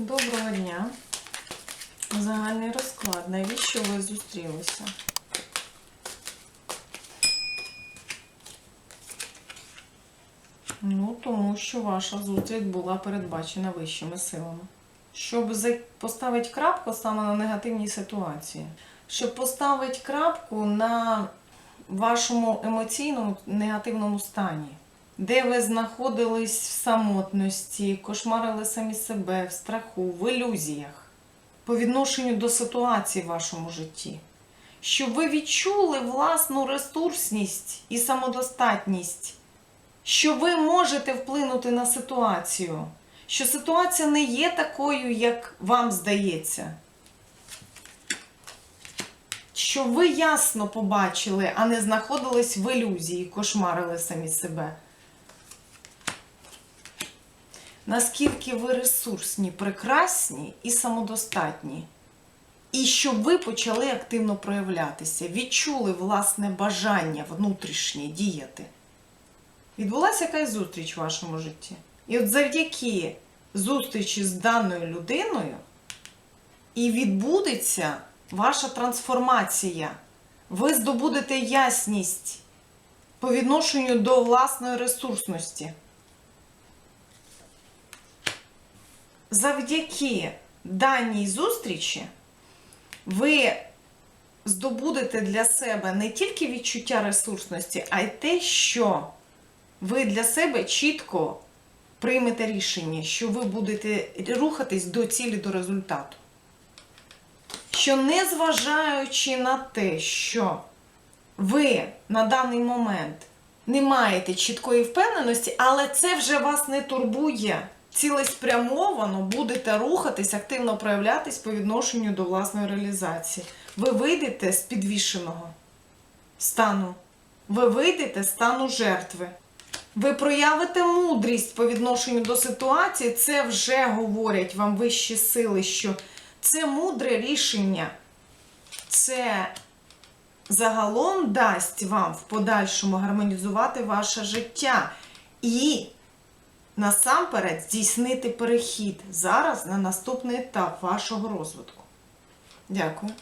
Доброго дня. Загальний розклад. Навіщо ви зустрілися? Ну, тому що ваша зустріч була передбачена вищими силами. Щоб поставити крапку саме на негативній ситуації. Щоб поставити крапку на вашому емоційному негативному стані, де ви знаходились в самотності, кошмарили самі себе, в страху, в ілюзіях по відношенню до ситуації в вашому житті. Щоб ви відчули власну ресурсність і самодостатність, що ви можете вплинути на ситуацію, що ситуація не є такою, як вам здається. Що ви ясно побачили, а не знаходились в ілюзії, кошмарили самі себе. Наскільки ви ресурсні, прекрасні і самодостатні. І щоб ви почали активно проявлятися, відчули власне бажання внутрішнє діяти. Відбулася якась зустріч в вашому житті. І от завдяки зустрічі з даною людиною і відбудеться ваша трансформація. Ви здобудете ясність по відношенню до власної ресурсності. Завдяки даній зустрічі ви здобудете для себе не тільки відчуття ресурсності, а й те, що ви для себе чітко приймете рішення, що ви будете рухатись до цілі, до результату. Що незважаючи на те, що ви на даний момент не маєте чіткої впевненості, але це вже вас не турбує. Цілеспрямовано будете рухатись, активно проявлятись по відношенню до власної реалізації. Ви вийдете з підвішеного стану. Ви вийдете з стану жертви. Ви проявите мудрість по відношенню до ситуації, це вже говорять вам вищі сили, що це мудре рішення. Це загалом дасть вам в подальшому гармонізувати ваше життя і насамперед здійснити перехід зараз на наступний етап вашого розвитку. Дякую.